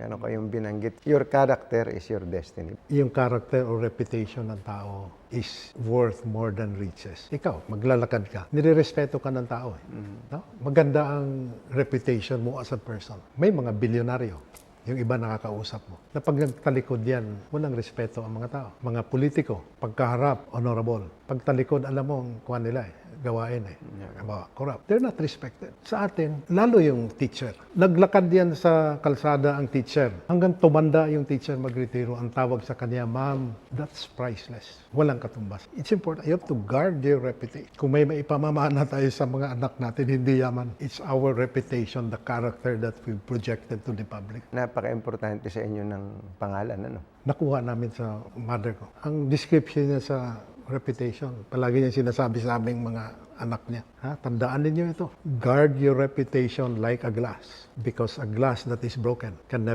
Meron kayong binanggit, your character is your destiny. Yung character or reputation ng tao is worth more than riches. Ikaw, maglalakad ka, nirerespeto ka ng tao. Eh. No? Maganda ang reputation mo as a person. May mga bilyonaryo, yung iba nakakausap mo. Na pag nagtalikod yan, walang respeto ang mga tao. Mga politiko, pagkaharap, honorable. Pagtalikod, alam mo ang kuha nila eh gawain eh. Halimbawa, corrupt. They're not respected. Sa atin, lalo yung teacher. Naglakad yan sa kalsada ang teacher. Hanggang tumanda yung teacher magretiro, ang tawag sa kanya, Ma'am, that's priceless. Walang katumbas. It's important. You have to guard your reputation. Kung may maipamamana tayo sa mga anak natin, hindi yaman. It's our reputation, the character that we've projected to the public. Napaka-importante sa inyo ng pangalan, ano? Nakuha namin sa mother ko. Ang description niya sa reputation. Palagi niya sinasabi sa aming mga anak niya. Ha? Tandaan ninyo ito. Guard your reputation like a glass. Because a glass that is broken can never